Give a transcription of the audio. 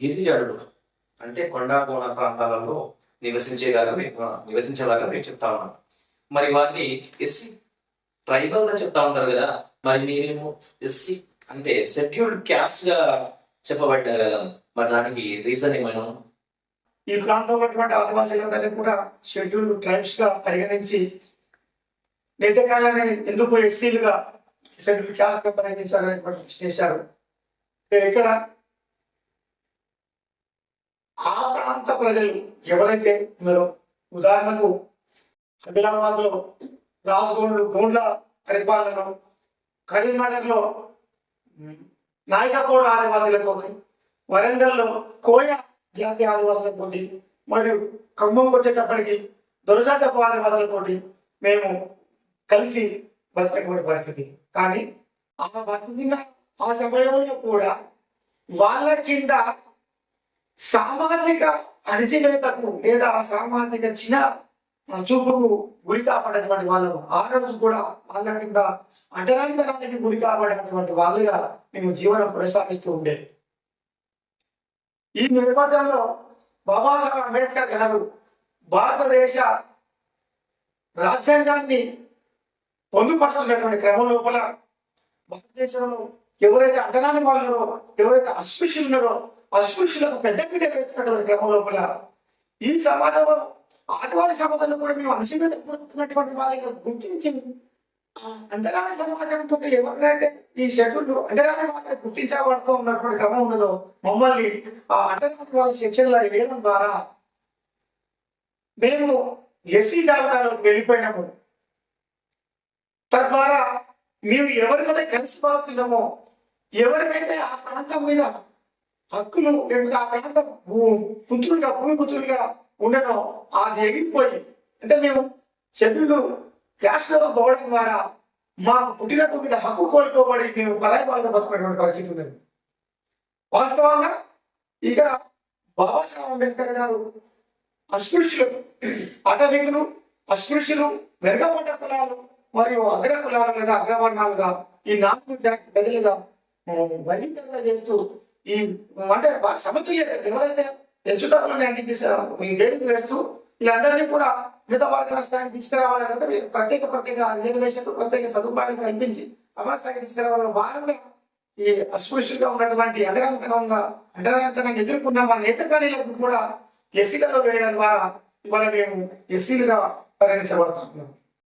గిరిజనులు అంటే కొండ కోన ప్రాంతాలలో నివసించేలాగా మేము నివసించేలాగా మేము చెప్తా ఉన్నాం మరి వారిని ఎస్సీ ట్రైబల్గా చెప్తా ఉంటారు కదా మరి మీరేమో ఎస్సీ అంటే షెడ్యూల్డ్ క్యాస్ట్గా చెప్పబడ్డారు కదా. మరి దానికి రీజన్ ఏమైనా ఈ ప్రాంతంలో ఉన్నటువంటి ఆదివాసీలందరినీ కూడా షెడ్యూల్డ్ ట్రైబ్స్గా పరిగణించి నేతకాలని ఎందుకు ఎస్సీలుగా షెడ్యూల్ క్యాస్ట్గా పరిగణించాలనేటువంటి ప్రశ్న ఇక్కడ ఆ ప్రాంత ప్రజలు ఎవరైతే ఉన్నారో ఉదాహరణకు ఆదిలాబాద్లో రాజగోండ్లు గోండ్ల పరిపాలన కరీంనగర్లో నాయకగౌడ ఆదివాసులతో వరంగల్లో కోయ జాతి ఆదివాసులతోటి మరియు ఖమ్మంకి వచ్చేటప్పటికి దొరసాటపు ఆదివాసులతోటి మేము కలిసి బతికేటువంటి పరిస్థితి. కానీ ఆ బతికిన ఆ సమయంలో కూడా వాళ్ళ కింద సామాజిక అణిచివేతకు లేదా సామాజిక చిన్న చూపుకు గురి కాపాడేటువంటి వాళ్ళు ఆ రోజు కూడా వాళ్ళ కింద అంటరానితనానికి గురి కాబడేటువంటి వాళ్ళుగా మేము జీవనం కొనసాగిస్తూ ఉండేది. ఈ నేపథ్యంలో బాబాసాహెబ్ అంబేద్కర్ గారు భారతదేశ రాజ్యాంగాన్ని పొందుపరుచుకున్నటువంటి క్రమం లోపల భారతదేశంలో ఎవరైతే అంటరాని వాళ్ళో ఎవరైతే అస్పృశ్యులున్నారో అస్పృశ్యులకు పెద్ద పీట వేస్తున్నటువంటి క్రమం లోపల ఈ సమాజంలో ఆదివారి సమాజంలో కూడా మేము అణచివేతటువంటి వాళ్ళని గుర్తించి అంతరాని సమాజంతో ఎవరినైతే ఈ షెడ్యూల్ అంతరాని వాళ్ళని గుర్తించబడుతూ ఉన్నటువంటి క్రమం ఉన్నదో మమ్మల్ని ఆ అంతరాని వాళ్ళ శిక్షణలో వేయడం ద్వారా మేము ఎస్సీ జాబితాలోకి వెళ్ళిపోయినాము. తద్వారా మేము ఎవరికైతే కలిసి బాగుతున్నామో ఎవరికైతే ఆ ప్రాంతం మీద హక్కులు లేకపోతే ఆ ప్రాంతం పుత్రులుగా భూమి పుత్రులుగా ఉండడం అది ఎగిరిపోయి అంటే మేము షెడ్యూల్ క్యాస్ట్లో పోవడం ద్వారా మాకు పుట్టిన మీద హక్కు కోల్పోబడి మేము పరాయి వాళ్ళతో బతుకున్నటువంటి పరిస్థితి ఉన్నది వాస్తవంగా ఇక్కడ బాబాసాహెబ్ అంబేద్కర్ గారు అస్పృశ్యులు అటవికులు అస్పృశ్యులు వెనుకబడ్డ కులాలు మరియు అగ్ర కులాలు లేదా అగ్రవర్ణాలుగా ఈ నాలుగు జాతి ప్రజలుగా వర్గీకరణ చేస్తూ ఈ అంటే వా- సమతుల్యత ఎవరైతే హెచ్చుతగ్గులని అన్నింటి వేస్తూ వీళ్ళందరినీ కూడా మిగతా వర్గాల స్థాయికి తీసుకురావాలంటే ప్రత్యేక ప్రత్యేక రిజర్వేషన్లు ప్రత్యేక సదుపాయాలు కల్పించి సమాజ స్థాయికి తీసుకురావాలని భాగంగా ఈ అస్పృశ్యులుగా ఉన్నటువంటి అంటరాంతరంగా అంటరాంతరాన్ని ఎదుర్కొన్న మా నేతకాణీలకు కూడా ఎస్సీలలో వేయడం ద్వారా ఇవాళ మేము ఎస్సీలుగా పరిగణించబడుతున్నాం.